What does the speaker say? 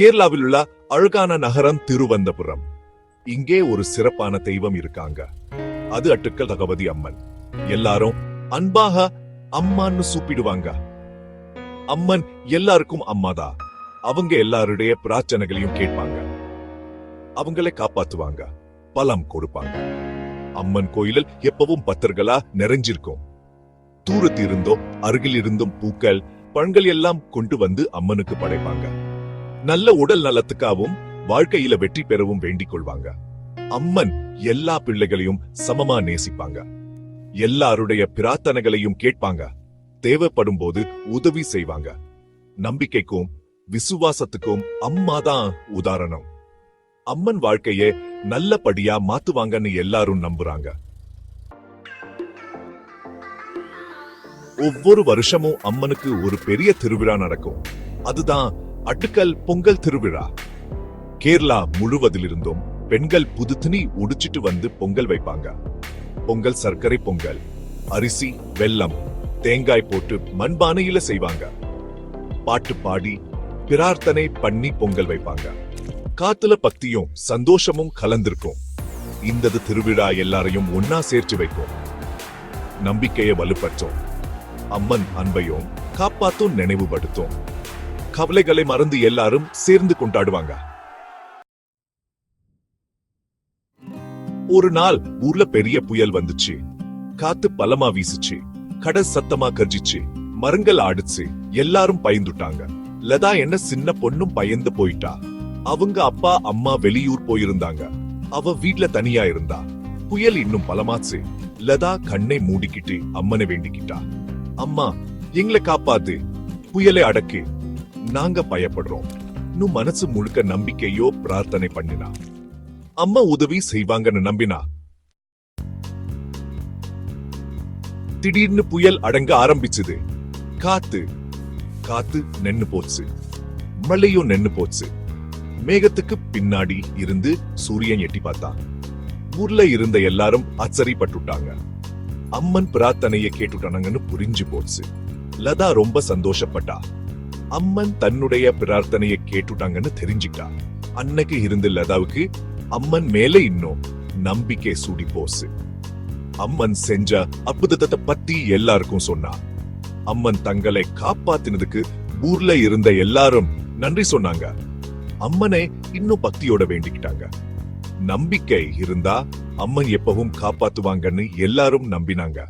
கேரளாவில் உள்ள அழகான நகரம் திருவந்தபுரம் இங்கே ஒரு சிறப்பான தெய்வம் இருக்காங்க. அது அட்டுக்கல் தகவதி அம்மன். எல்லாரும் அன்பாக அம்மான்னு சூப்பிடுவாங்க. அம்மன் எல்லாருக்கும் அம்மாதா அவங்க எல்லாருடைய பிரார்த்தனைகளையும் கேட்பாங்க. அவங்களை காப்பாத்துவாங்க. பலம் கொடுப்பாங்க. அம்மன் கோயிலில் எப்பவும் பத்தர்களா நிறைஞ்சிருக்கும். தூரத்திருந்தோ அருகில் இருந்தும் பூக்கள் பழங்கள் எல்லாம் கொண்டு வந்து அம்மனுக்கு படைப்பாங்க. நல்ல உடல் நலத்துக்காகவும் வாழ்க்கையில வெற்றி பெறவும் வேண்டிக் கொள்வாங்க. அம்மன் எல்லா பிள்ளைகளையும் சமமா நேசிப்பாங்க. எல்லாருடைய பிரார்த்தனைகளையும் கேட்பாங்க. தேவைப்படும் போது உதவி செய்வாங்க. நம்பிக்கைக்கும் விசுவாசத்துக்கும் அம்மாதான் உதாரணம். அம்மன் வாழ்க்கைய நல்லபடியா மாத்துவாங்கன்னு எல்லாரும் நம்புறாங்க. ஒவ்வொரு வருஷமும் அம்மனுக்கு ஒரு பெரிய திருவிழா நடக்கும். அதுதான் அடுக்கல் பொங்கல் திருவிழா. கேரளா முழுவதிலிருந்தும் பெண்கள் புது துணி உடிச்சிட்டு வந்து பொங்கல் வைப்பாங்க. பொங்கல் சர்க்கரை பொங்கல் அரிசி வெல்லம் தேங்காய் போட்டு மண்பானையில செய்வாங்க. பாட்டு பாடி பிரார்த்தனை பண்ணி பொங்கல் வைப்பாங்க. காத்துல பக்தியும் சந்தோஷமும் கலந்திருக்கும். இந்த திருவிழா எல்லாரையும் ஒன்னா சேர்த்து வைக்கும் நம்பிக்கையை வலுப்பற்றோம் அம்மன் அன்பையும் காப்பாத்தும் நினைவுபடுத்தும். கவலைகளை மறந்து எல்லாரும் சேர்ந்து கொண்டாடுவாங்க. ஒரு நாள் ஊர்ல பெரிய புயல் வந்துச்சு. காத்து பலமா வீசுச்சு. கடல் சத்தமா கர்ஜிச்சு மரங்கள் ஆடுச்சு. எல்லாரும் பயந்துட்டாங்க. லதா என்ன சின்ன பொண்ணும் பயந்து போயிட்டா. அவங்க அப்பா அம்மா வெளியூர் போயிருந்தாங்க. அவ வீட்ல தனியா இருந்தா. புயல் இன்னும் பலமாச்சு. லதா கண்ணை மூடிக்கிட்டு அம்மனை வேண்டிக்கிட்டா. அம்மா எங்களை காப்பாத்து. புயலை அடக்கு. நாங்க பயப்படுறோம். இன்னும் மனசு முழுக்க நம்பிக்கையோ பிரார்த்தனை பண்ணினா. அம்மா உதவி செய்வாங்கன்னு நம்பினா. திடீர்னு புயல் அடங்க ஆரம்பிச்சது. காத்து காத்து நின்னு போச்சு. மழையும் நின்னு போச்சு. மேகத்துக்கு பின்னாடி இருந்து சூரியன் எட்டி பார்த்தா. ஊர்ல இருந்த எல்லாரும் ஆச்சரியப்பட்டுட்டாங்க அம்மன் பிரார்த்தனையை கேட்டுட்டாங்கன்னு புரிஞ்சு போச்சு. லதா ரொம்ப சந்தோஷப்பட்டா. அம்மன் தன்னுடைய பிரார்த்தனையை கேட்டுட்டாங்கன்னு தெரிஞ்சுக்கிட்டா. அன்னைக்கு இருந்து லதாவுக்கு அம்மன் மேல இன்னும் நம்பிக்கை சூடி போச்சு. அம்மன் செஞ்ச அற்புதத்தை பத்தி எல்லாருக்கும் சொன்னா. அம்மன் தங்களை காப்பாத்தினதுக்கு ஊர்ல இருந்த எல்லாரும் நன்றி சொன்னாங்க. அம்மனை இன்னும் பக்தியோட வேண்டிக்கிட்டாங்க. நம்பிக்கை இருந்தா அம்மன் எப்பவும் காப்பாத்துவாங்கன்னு எல்லாரும் நம்பினாங்க.